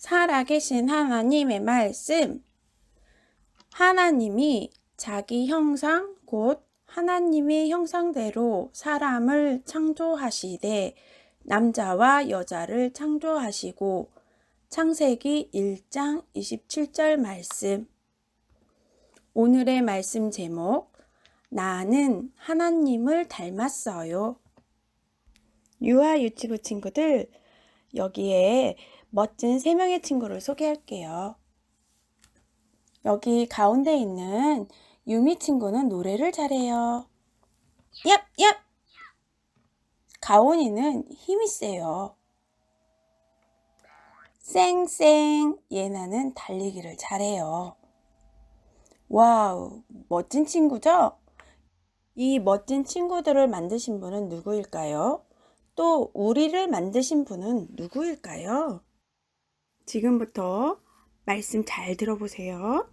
살아계신 하나님의 말씀. 하나님이 자기 형상, 곧 하나님의 형상대로 사람을 창조하시되 남자와 여자를 창조하시고 창세기 1장 27절 말씀. 오늘의 말씀 제목. 나는 하나님을 닮았어요. 유아 유치부 친구들, 여기에 멋진 세 명의 친구를 소개할게요. 여기 가운데 있는 유미 친구는 노래를 잘해요. 얍, 얍! 가온이는 힘이 세요. 쌩쌩! 예나는 달리기를 잘해요. 와우, 멋진 친구죠? 이 멋진 친구들을 만드신 분은 누구일까요? 또 우리를 만드신 분은 누구일까요? 지금부터 말씀 잘 들어보세요.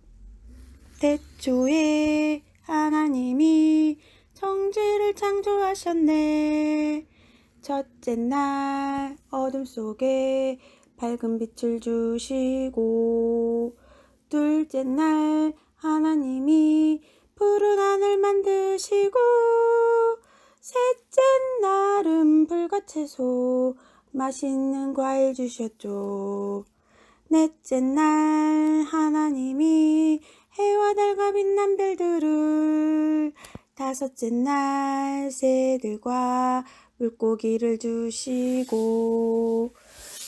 태초에 하나님이 정죄를 창조하셨네. 첫째 날 어둠 속에 밝은 빛을 주시고 둘째 날 하나님이 푸른 하늘 만드시고 셋째 날은 불과 채소 맛있는 과일 주셨죠. 넷째 날 하나님이 해와 달과 빛난 별들을 다섯째 날 새들과 물고기를 주시고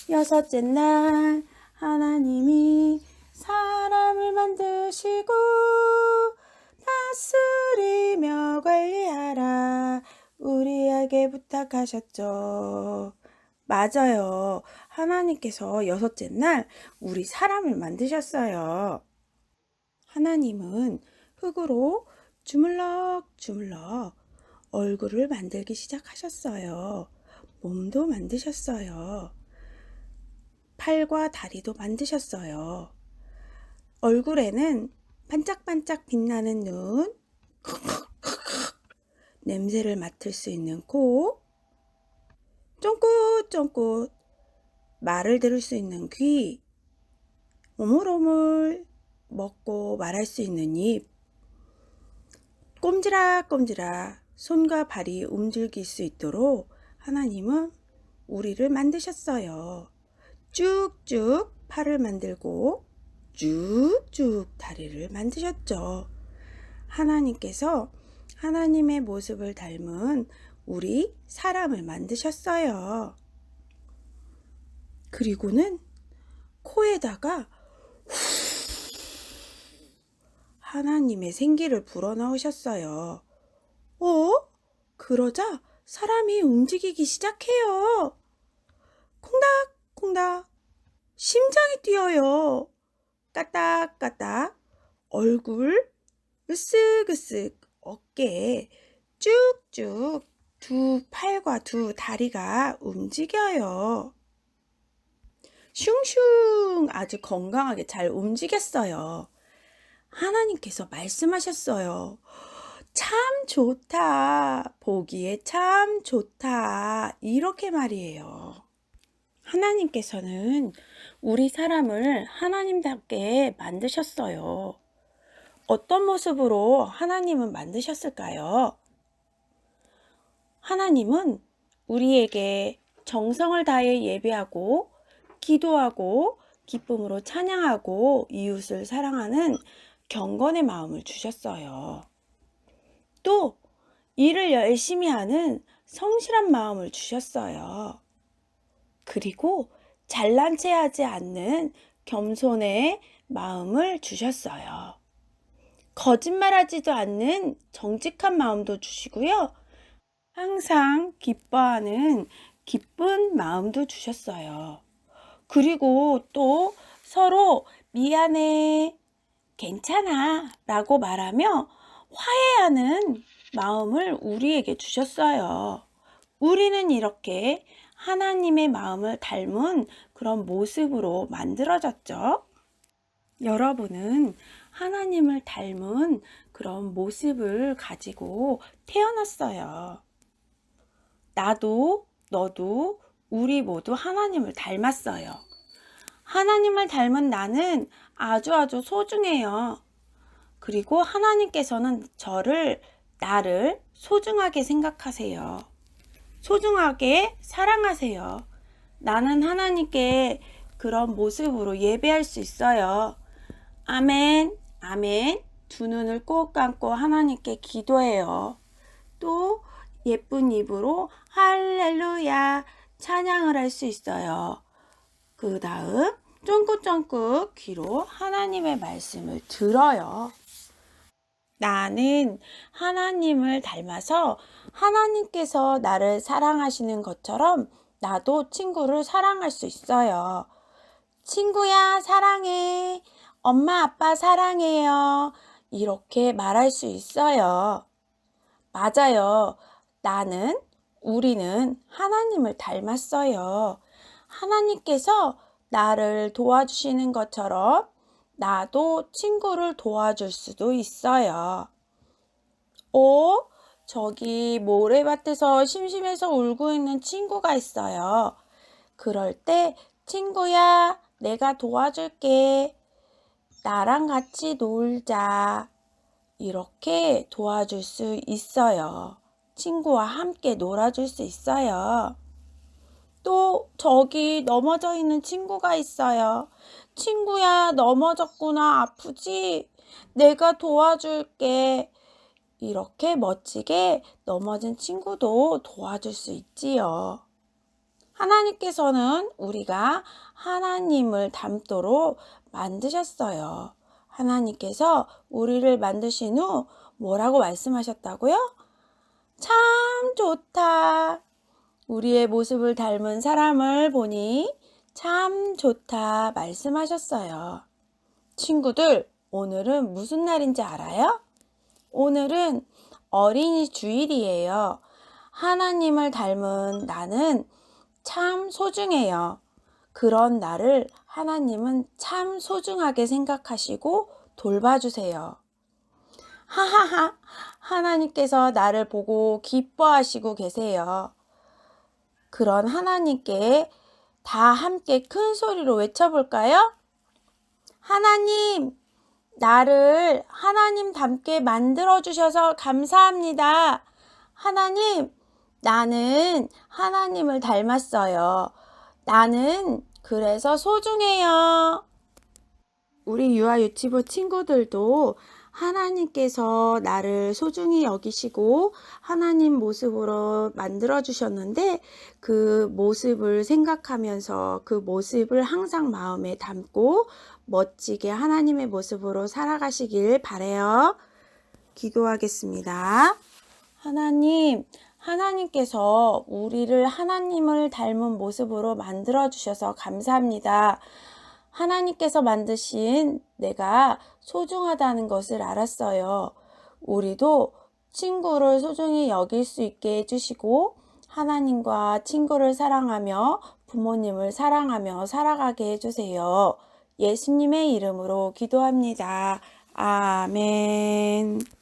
여섯째 날 하나님이 사람을 만드시고 다스리며 관리하라 우리에게 부탁하셨죠. 맞아요. 하나님께서 여섯째 날 우리 사람을 만드셨어요. 하나님은 흙으로 주물럭 주물럭 얼굴을 만들기 시작하셨어요. 몸도 만드셨어요. 팔과 다리도 만드셨어요. 얼굴에는 반짝반짝 빛나는 눈, 냄새를 맡을 수 있는 코, 쫑긋쫑긋 말을 들을 수 있는 귀, 오물오물 먹고 말할 수 있는 입, 꼼지락꼼지락 손과 발이 움직일 수 있도록 하나님은 우리를 만드셨어요. 쭉쭉 팔을 만들고 쭉쭉 다리를 만드셨죠. 하나님께서 하나님의 모습을 닮은 우리 사람을 만드셨어요. 그리고는 코에다가 하나님의 생기를 불어넣으셨어요. 어? 그러자 사람이 움직이기 시작해요. 콩닥콩닥 심장이 뛰어요. 까딱까딱 얼굴 으쓱으쓱 어깨 쭉쭉 두 팔과 두 다리가 움직여요. 슝슝 아주 건강하게 잘 움직였어요. 하나님께서 말씀하셨어요. 참 좋다. 보기에 참 좋다. 이렇게 말이에요. 하나님께서는 우리 사람을 하나님답게 만드셨어요. 어떤 모습으로 하나님은 만드셨을까요? 하나님은 우리에게 정성을 다해 예배하고 기도하고 기쁨으로 찬양하고 이웃을 사랑하는 경건의 마음을 주셨어요. 또 일을 열심히 하는 성실한 마음을 주셨어요. 그리고 잘난 체 하지 않는 겸손의 마음을 주셨어요. 거짓말하지도 않는 정직한 마음도 주시고요. 항상 기뻐하는 기쁜 마음도 주셨어요. 그리고 또 서로 미안해, 괜찮아 라고 말하며 화해하는 마음을 우리에게 주셨어요. 우리는 이렇게 하나님의 마음을 닮은 그런 모습으로 만들어졌죠. 여러분은 하나님을 닮은 그런 모습을 가지고 태어났어요. 나도, 너도, 우리 모두 하나님을 닮았어요. 하나님을 닮은 나는 아주 아주 소중해요. 그리고 하나님께서는 저를, 나를 소중하게 생각하세요. 소중하게 사랑하세요. 나는 하나님께 그런 모습으로 예배할 수 있어요. 아멘, 아멘. 두 눈을 꼭 감고 하나님께 기도해요. 또 예쁜 입으로 할렐루야 찬양을 할 수 있어요. 그 다음 쫑긋쫑긋 귀로 하나님의 말씀을 들어요. 나는 하나님을 닮아서 하나님께서 나를 사랑하시는 것처럼 나도 친구를 사랑할 수 있어요. 친구야, 사랑해. 엄마, 아빠 사랑해요. 이렇게 말할 수 있어요. 맞아요. 나는, 우리는 하나님을 닮았어요. 하나님께서 나를 도와주시는 것처럼 나도 친구를 도와줄 수도 있어요. 오, 저기 모래밭에서 심심해서 울고 있는 친구가 있어요. 그럴 때 친구야, 내가 도와줄게. 나랑 같이 놀자. 이렇게 도와줄 수 있어요. 친구와 함께 놀아줄 수 있어요. 또 저기 넘어져 있는 친구가 있어요. 친구야, 넘어졌구나. 아프지? 내가 도와줄게. 이렇게 멋지게 넘어진 친구도 도와줄 수 있지요. 하나님께서는 우리가 하나님을 닮도록 만드셨어요. 하나님께서 우리를 만드신 후 뭐라고 말씀하셨다고요? 참 좋다. 우리의 모습을 닮은 사람을 보니 참 좋다 말씀하셨어요. 친구들, 오늘은 무슨 날인지 알아요? 오늘은 어린이 주일이에요. 하나님을 닮은 나는 참 소중해요. 그런 나를 하나님은 참 소중하게 생각하시고 돌봐주세요. 하하하, 하나님께서 나를 보고 기뻐하시고 계세요. 그런 하나님께 다 함께 큰 소리로 외쳐볼까요? 하나님, 나를 하나님 닮게 만들어주셔서 감사합니다. 하나님, 나는 하나님을 닮았어요. 나는 그래서 소중해요. 우리 유아 유치부 친구들도 하나님께서 나를 소중히 여기시고 하나님 모습으로 만들어 주셨는데 그 모습을 생각하면서 그 모습을 항상 마음에 담고 멋지게 하나님의 모습으로 살아가시길 바래요. 기도하겠습니다. 하나님, 하나님께서 우리를 하나님을 닮은 모습으로 만들어 주셔서 감사합니다. 하나님께서 만드신 내가 소중하다는 것을 알았어요. 우리도 친구를 소중히 여길 수 있게 해주시고 하나님과 친구를 사랑하며 부모님을 사랑하며 살아가게 해주세요. 예수님의 이름으로 기도합니다. 아멘.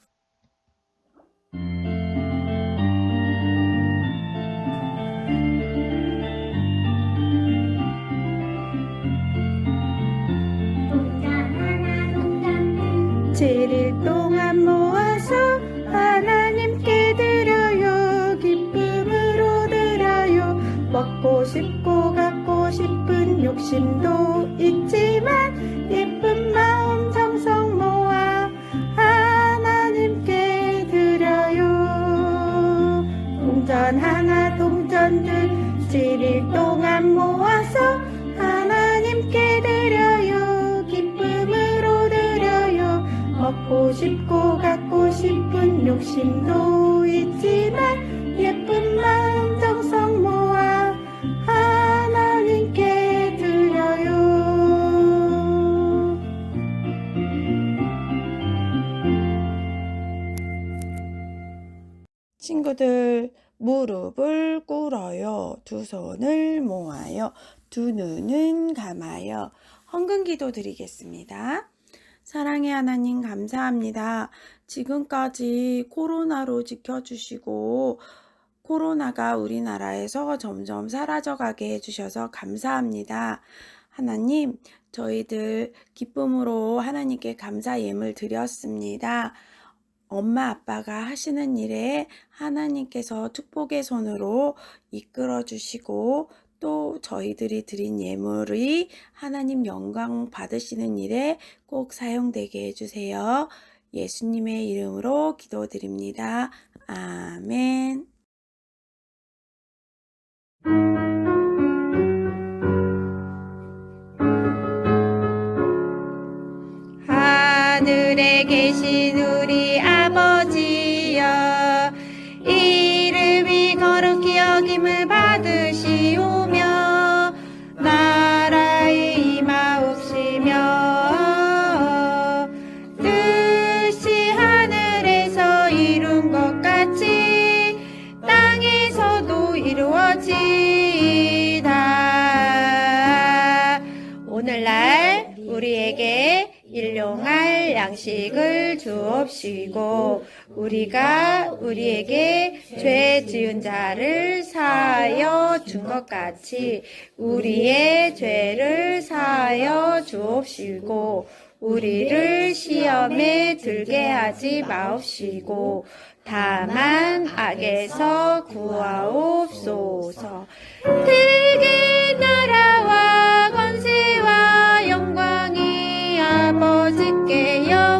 Chindu 친구들, 무릎을 꿇어요. 두 손을 모아요. 두 눈은 감아요. 헌금 기도 드리겠습니다. 사랑의 하나님 감사합니다. 지금까지 코로나로 지켜주시고 코로나가 우리나라에서 점점 사라져가게 해주셔서 감사합니다. 하나님, 저희들 기쁨으로 하나님께 감사 예물 드렸습니다. 엄마 아빠가 하시는 일에 하나님께서 축복의 손으로 이끌어 주시고 또 저희들이 드린 예물이 하나님 영광 받으시는 일에 꼭 사용되게 해주세요. 예수님의 이름으로 기도드립니다. 아멘. 주옵시고 우리가 우리에게 죄 지은 자를 사하여 준 것 같이 우리의 죄를 사하여 주옵시고 우리를 시험에 들게 하지 마옵시고 다만 악에서 구하옵소서. 되게 나라와 권세와 영광이 아버지께 영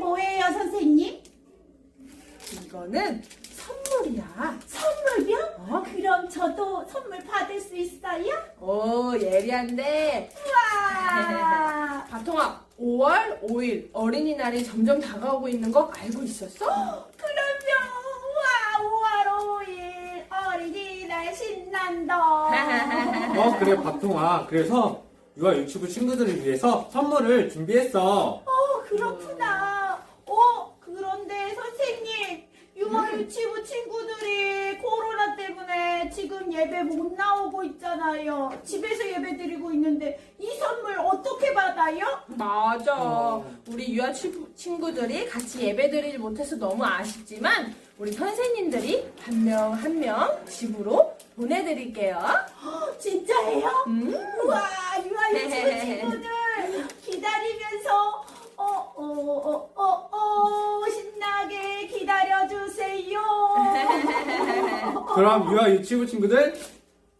뭐예요, 선생님? 이거는 선물이야. 선물이요? 그럼 저도 선물 받을 수 있어요? 오, 예리한데. 와! 바통아, 5월 5일 어린이날이 점점 다가오고 있는 거 알고 있었어? 그러면 와, 5월 5일 어린이날 신난다. 어 그래 밥통아 그래서 유아 유치부 친구들을 위해서 선물을 준비했어 어, 그렇구나. 어, 그런데 유아 유치부 친구들이 코로나 때문에 지금 예배 못 나오고 있잖아요. 집에서 예배 드리고 있는데 이 선물 어떻게 받아요? 맞아. 우리 유아 치- 친구들이 같이 예배드리지 못해서 너무 아쉽지만 우리 선생님들이 한 명 한 명 집으로 보내드릴게요. 진짜예요? 음. 우와, 유아 유치부 친구들 기다리면서 어, 어, 어, 어, 어, 기다려주세요. 그럼 유아 유치부 친구들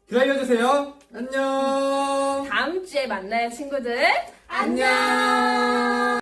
기다려주세요 안녕 다음 주에 만나요, 친구들. 안녕